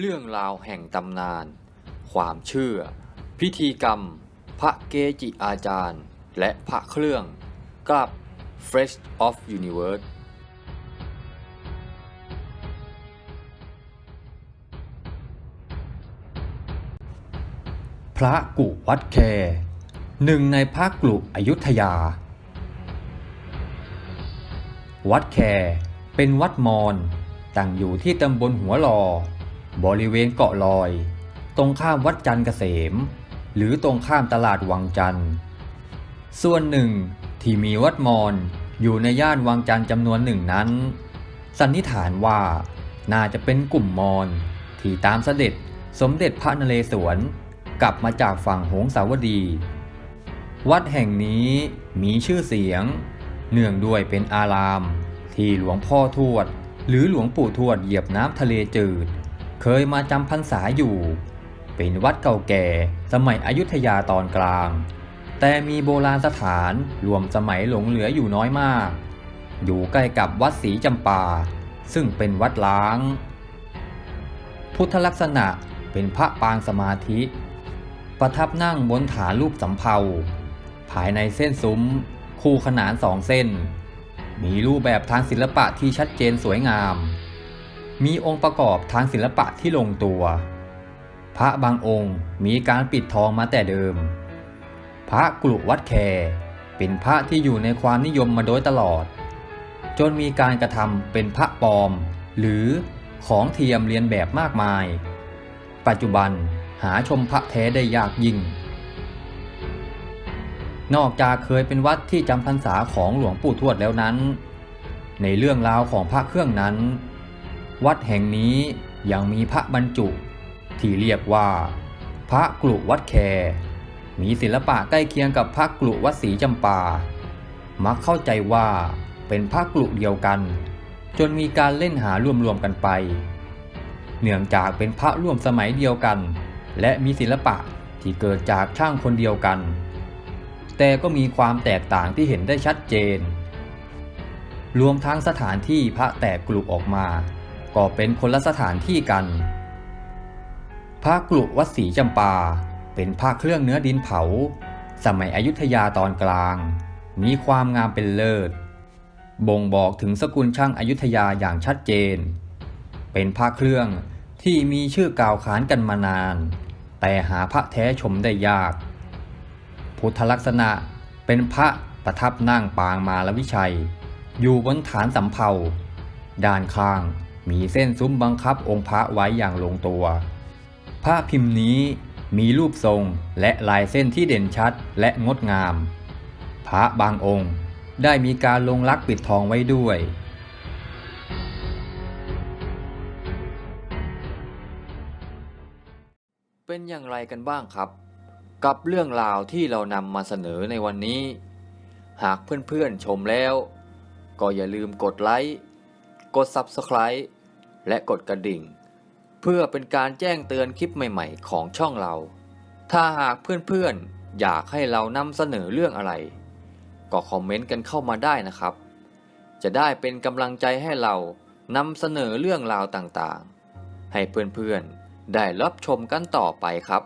เรื่องราวแห่งตำนาน ความเชื่อ พิธีกรรม พระเกจิอาจารย์ และพระเครื่อง กับ Fresh of Universe พระกุวัดแค หนึ่งในพระกลุอยุธยา วัดแค เป็นวัดมอญตั้งอยู่ที่ตำบลหัวลอ บริเวณเกาะลอย ตรงข้ามวัดจันเกษม หรือตรงข้ามตลาดวังจันทร์ส่วนหนึ่งที่มีวัดมอญอยู่ในย่านวังจันทร์จำนวนหนึ่งนั้น สันนิษฐานว่าน่าจะเป็นกลุ่มมอญที่ตามเสด็จสมเด็จพระนเรศวรกลับมาจากฝั่งหงสาวดี วัดแห่งนี้มีชื่อเสียง เนื่องด้วยเป็นอาราม ที่หลวงพ่อทวด หรือหลวงปู่ทวดเหยียบน้ำทะเลจืด เคยมาจำพรรษาอยู่ เป็นวัดเก่าแก่สมัยอยุธยาตอนกลาง แต่มีโบราณสถานรวมสมัยหลงเหลืออยู่น้อยมาก อยู่ใกล้กับวัดศรีจำปา ซึ่งเป็นวัดล้าง พุทธลักษณะเป็นพระปางสมาธิ ประทับนั่งบนฐานรูปสำเภา ภายในเส้นซุ้ม คู่ขนานสองเส้น มีรูปแบบทางศิลปะที่ชัดเจนสวยงาม มีองค์ประกอบทางศิลปะที่ลงตัว พระบางองค์มีการปิดทองมาแต่เดิม พระกลุวัดแคเป็นพระที่อยู่ในความนิยมมาโดยตลอด จนมีการกระทำเป็นพระปลอม หรือของเทียมเรียนแบบมากมาย ปัจจุบันหาชมพระแท้ได้ยากยิ่ง นอกจากเคยเป็นวัดที่จำพรรษาของหลวงปู่ทวดแล้วนั้น ในเรื่องราวของพระเครื่องนั้น วัดแห่งนี้ยังมีพระบรรจุ ที่เรียกว่า พระกลุวัดแค มีศิลปะใกล้เคียงกับพระกลุวัดศรีจำปา มักเข้าใจว่าเป็นพระกลุเดียวกัน จนมีการเล่นหารวมๆกันไป เนื่องจากเป็นพระร่วมสมัยเดียวกัน และมีศิลปะที่เกิดจากช่างคนเดียวกัน แต่ก็มีความแตกต่างที่เห็นได้ชัดเจน รวมทั้งสถานที่พระแตกกลุออกมา ก็เป็นคนละสถานที่กัน พระกลุวัดศรีจำปา เป็นพระเครื่องเนื้อดินเผา สมัยอยุธยาตอนกลาง มีความงามเป็นเลิศ บ่งบอกถึงสกุลช่างอายุธยาอย่างชัดเจน เป็นพระเครื่องที่มีชื่อกล่าวขานกันมานาน แต่หาพระแท้ชมได้ยาก พุทธลักษณะเป็นพระประทับนั่งปางมาลวิชัย อยู่บนฐานสำเภาด้านข้าง มีเส้นซุ้มบังคับองค์พระไว้อย่างลงตัว พระพิมพ์นี้มีรูปทรงและลายเส้นที่เด่นชัดและงดงาม พระบางองค์ได้มีการลงลักปิดทองไว้ด้วย เป็นอย่างไรกันบ้างครับ กับเรื่องราวที่เรานำมาเสนอในวันนี้ หากเพื่อนๆชมแล้ว ก็อย่าลืมกดไลค์ กด Subscribe และกดกระดิ่ง เพื่อเป็นการแจ้งเตือนคลิปใหม่ๆ ของช่องเรา ถ้าหากเพื่อนๆ อยากให้เรานำเสนอเรื่องอะไร ก็คอมเมนต์กันเข้ามาได้นะครับ จะได้เป็นกำลังใจให้เรานำเสนอเรื่องราวต่างๆ ให้เพื่อนๆ ได้รับชมกันต่อไปครับ